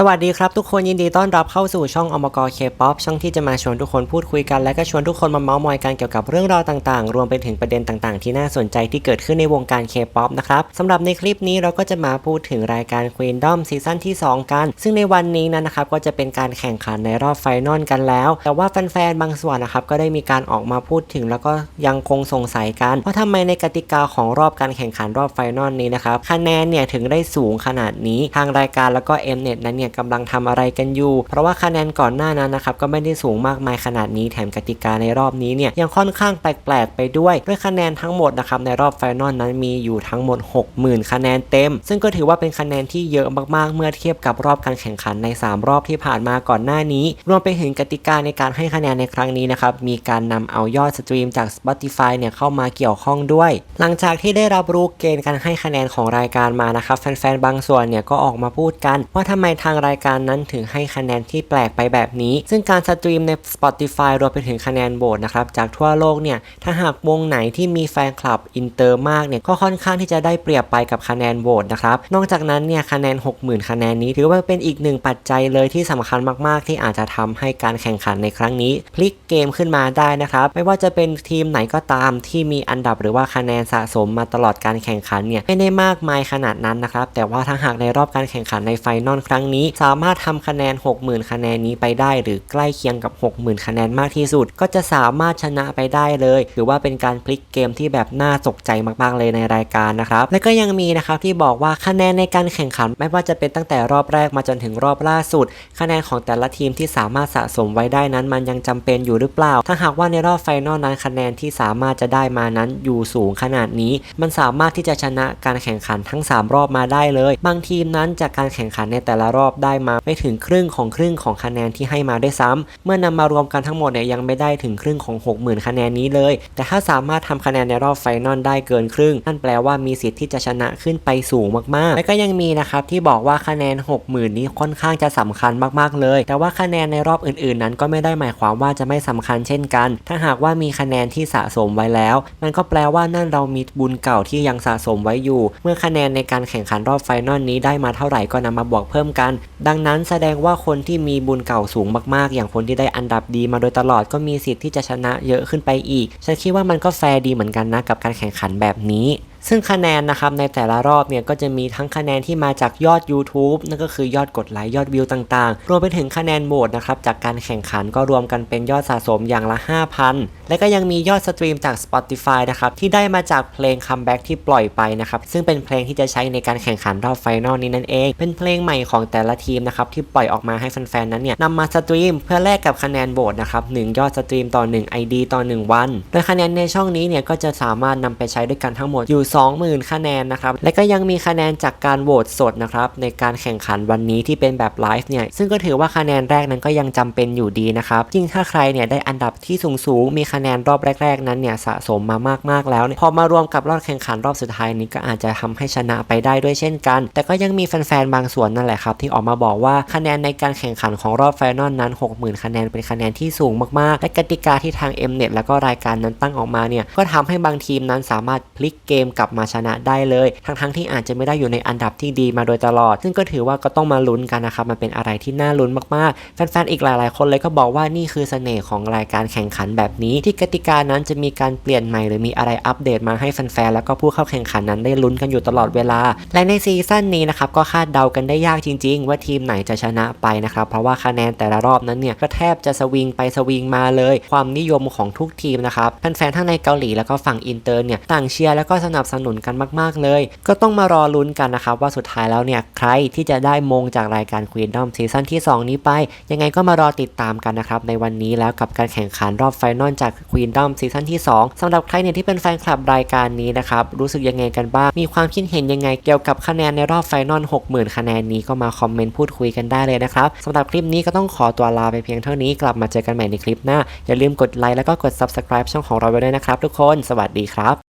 สวัสดีครับทุกคนยินดีต้อนรับเข้าสู่ช่องอมกรเคป๊อปช่องที่จะมาชวนทุกคนพูดคุยกัน และก็ชวนทุกคนมาเมาส์มอยกันเกี่ยวกับเรื่องราวต่างๆ รวมไปถึงประเด็นต่างๆ ที่น่าสนใจที่เกิดขึ้นในวงการเคป๊อปนะครับสำหรับในคลิปนี้เราก็จะมาพูดถึงรายการ Queendom ซีซั่นที่ 2 กัน ซึ่งในวันนี้นั้นนะครับก็จะเป็นการแข่งขันในรอบไฟนอลกันแล้ว แต่ว่าแฟนๆบางส่วนนะครับก็ได้มีการออกมาพูดถึง แล้วก็ยังคงสงสัยกันว่าทำไมในกติกาของรอบการแข่งขันรอบไฟนอลนี้นะครับคะแนนเนี่ยถึงได้สูงขนาดนี้ทางรายการแล้วก็ Mnet นั้นเนี่ยกำลังทำอะไรกันอยู่ เพราะว่าคะแนนก่อนหน้านั้นนะครับก็ไม่ได้สูงมากมายขนาดนี้แถมกติกาในรอบนี้เนี่ยยังค่อนข้างแปลกๆไปด้วยด้วยคะแนนทั้งหมดนะครับในรอบไฟนอลนั้นมีอยู่ทั้งหมด 60,000 คะแนนเต็ม ซึ่งก็ถือว่าเป็นคะแนนที่เยอะมากๆ เมื่อเทียบกับรอบการแข่งขันใน 3 รอบที่ผ่านมาก่อนหน้านี้ รวมไปถึงกติกาในการให้คะแนนในครั้งนี้นะครับมีการนำเอายอดสตรีมจาก Spotify เนี่ยเข้ามาเกี่ยวข้องด้วย หลังจากที่ได้รับรู้เกณฑ์การให้คะแนนของรายการมานะครับแฟนๆบางส่วนเนี่ยก็ออกมาพูดกัน ว่าทำไมทางรายการนั้นถึงให้คะแนนที่แปลกไปแบบนี้ ซึ่งการสตรีมใน Spotify รวมไปถึงคะแนนโหวตนะครับจากทั่วโลกเนี่ยถ้าหากวงไหนที่มีแฟนคลับอินเตอร์มากเนี่ยก็ค่อนข้างที่จะได้เปรียบไปกับคะแนนโหวตนะครับนอกจากนั้นเนี่ยคะแนน 60,000 คะแนนนี้ ถือว่าเป็นอีกหนึ่งปัจจัยเลยที่สำคัญมากๆ ที่อาจจะทำให้การแข่งขันในครั้งนี้ พลิกเกมขึ้นมาได้นะครับไม่ว่าจะเป็นทีมไหนก็ตามที่มีอันดับหรือว่าคะแนนสะสมมาตลอดการแข่งขันเนี่ยไม่ได้มากมายขนาดนั้นนะครับแต่ว่าถ้าหากในรอบการแข่งขันในไฟนอลครั้งนี้สามารถทำคะแนน 60,000 คะแนนนี้ไปได้ หรือใกล้เคียงกับ 60,000 คะแนนมากที่สุด ก็จะสามารถชนะไปได้เลย หรือว่าเป็นการพลิกเกมที่แบบน่าตกใจมากๆเลยในรายการนะครับ และก็ยังมีนะครับที่บอกว่าคะแนนในการแข่งขัน ไม่ว่าจะเป็นตั้งแต่รอบแรกมาจนถึงรอบล่าสุด คะแนนของแต่ละทีมที่สามารถสะสมไว้ได้นั้น มันยังจำเป็นอยู่หรือเปล่า ถ้าหากว่าในรอบไฟนอลนั้นคะแนนที่สามารถจะได้มานั้นอยู่สูงขนาดนี้ มันสามารถที่จะชนะการแข่งขันทั้ง 3 รอบมาได้เลย บางทีมนั้นจากการแข่งขันในแต่ละรอบได้มาไม่ถึงครึ่งของครึ่งของคะแนนที่ให้มาได้วยซ้ำเมื่อนำมารวมกันทั้งหมดเนี่ยยังไม่ได้ถึงครึ่งของ 60,000 คะแนนนี้เลย แต่ถ้าสามารถทำคะแนนในรอบไฟนอลได้เกินครึ่งนั่นแปลว่ามีสิทธิ์ที่จะชนะขึ้นไปสูงมากๆ และก็ยังมีนะครับที่บอกว่าคะแนน 60,000 นี้ค่อนข้างจะสำคัญมากๆเลย แต่ว่าคะแนนในรอบอื่นๆ นั้นก็ไม่ได้หมายความว่าจะไม่สำคัญเช่นกัน ถ้าหากว่ามีคะแนนที่สะสมไว้แล้ว มันก็แปลว่านั่นเรามีบุญเก่าที่ยังสะสมไว้อยู่ เมื่อคะแนนในการแข่งขันรอบไฟนอลนี้ได้มาเท่าไหร่ก็นำมาบวกเพิ่มกันดังนั้นแสดงว่าคนที่มีบุญเก่าสูงมากๆ อย่างคนที่ได้อันดับดีมาโดยตลอดก็มีสิทธิ์ที่จะชนะเยอะขึ้นไปอีก ฉันคิดว่ามันก็แฟร์ดีเหมือนกันนะกับการแข่งขันแบบนี้ ซึ่งคะแนนนะครับในแต่ละรอบเนี่ยก็จะมีทั้งคะแนนที่มาจากยอด YouTube นั่นก็คือยอดกดไลค์ยอดวิวต่างๆ รวมไปถึงคะแนนโหวตนะครับจากการแข่งขันก็รวมกันเป็นยอดสะสมอย่างละ 5,000 และก็ยังมียอดสตรีมจาก Spotify นะครับที่ได้มาจากเพลงคัมแบ็กที่ปล่อยไปนะครับซึ่งเป็นเพลงที่จะใช้ในการแข่งขันรอบไฟนอลนี้นั่นเอง เป็นเพลงใหม่ของแต่ละทีมนะครับที่ปล่อยออกมาให้แฟนๆนั้นเนี่ยนำมาสตรีมเพื่อแลกกับคะแนนโหวตนะครับ1ยอดสตรีมต่อ 1 ID ต่อ 1 วัน โดยคะแนนในช่องนี้เนี่ยก็จะสามารถนำไปใช้ด้วยกันทั้งหมดอยู่20,000 คะแนนนะครับ และก็ยังมีคะแนนจากการโหวตสดนะครับในการแข่งขันวันนี้ที่เป็นแบบไลฟ์เนี่ย ซึ่งก็ถือว่าคะแนนแรกนั้นก็ยังจำเป็นอยู่ดีนะครับยิ่งถ้าใครเนี่ยได้อันดับที่สูงสูงมีคะแนนรอบแรก ๆ นั้นเนี่ยสะสมมามากๆแล้วเนี่ยพอมารวมกับรอบแข่งขันรอบสุดท้ายนี้ก็อาจจะทำให้ชนะไปได้ด้วยเช่นกัน แต่ก็ยังมีแฟนๆบางส่วนนั่นแหละครับที่ออกมาบอกว่าคะแนนในการแข่งขันของรอบไฟนอลนั้น 60,000 คะแนนเป็นคะแนนที่สูงมากๆ และกติกาที่ทาง Mnet แล้วก็รายการนั้นตั้งออกมาเนี่ยก็ทำให้บางทีมนั้นสามารถพลิกเกมกลับมาชนะได้เลย ทั้งๆที่อาจจะไม่ได้อยู่ในอันดับที่ดีมาโดยตลอด ซึ่งก็ถือว่าก็ต้องมาลุ้นกันนะครับมันเป็นอะไรที่น่าลุ้นมากๆแฟนๆอีกหลายๆ คนเลยก็บอกว่านี่คือเสน่ห์ของรายการแข่งขันแบบนี้ ที่กติกานั้นจะมีการเปลี่ยนใหม่หรือมีอะไรอัปเดตมาให้แฟนๆแล้วก็ผู้เข้าแข่งขันนั้นได้ลุ้นกันอยู่ตลอดเวลา และในซีซั่นนี้นะครับก็คาดเดากันได้ยากจริง ๆ ว่าทีมไหนจะชนะไปนะครับเพราะว่าคะแนนแต่ละรอบนั้นเนี่ยก็แทบจะสวิงไปสวิงมาเลย ความนิยมของทุกทีมนะครับแฟนๆทั้งในเกาหลีแล้วก็ฝั่งอินเตอร์เนี่ยต่างเชียร์แล้วก็สนับสนุนกันมาก ๆ เลย ก็ต้องมารอลุ้นกันนะครับ ว่าสุดท้ายแล้วเนี่ยใครที่จะได้มงจากรายการ Queendom ซีซั่นที่ 2 นี้ไป ยังไงก็มารอติดตามกันนะครับ ในวันนี้แล้วกับการแข่งขันรอบไฟนอลจาก Queendom ซีซั่นที่ 2สำหรับใครเนี่ยที่เป็นแฟนคลับรายการนี้นะครับรู้สึกยังไงกันบ้างมีความคิดเห็นยังไงเกี่ยวกับคะแนนในรอบไฟนอล60,000 คะแนนนี้ก็มาคอมเมนต์พูดคุยกันได้เลยนะครับสำหรับคลิปนี้ก็ต้องขอตัวลาไปเพียงเท่านี้กลับมาเจอกันใหม่ในคลิปหน้าอย่าลืมกดไลค์แล้วก็กด subscribe ช่องของเราไว้ด้วยนะครับทุกคน สวัสดีครับ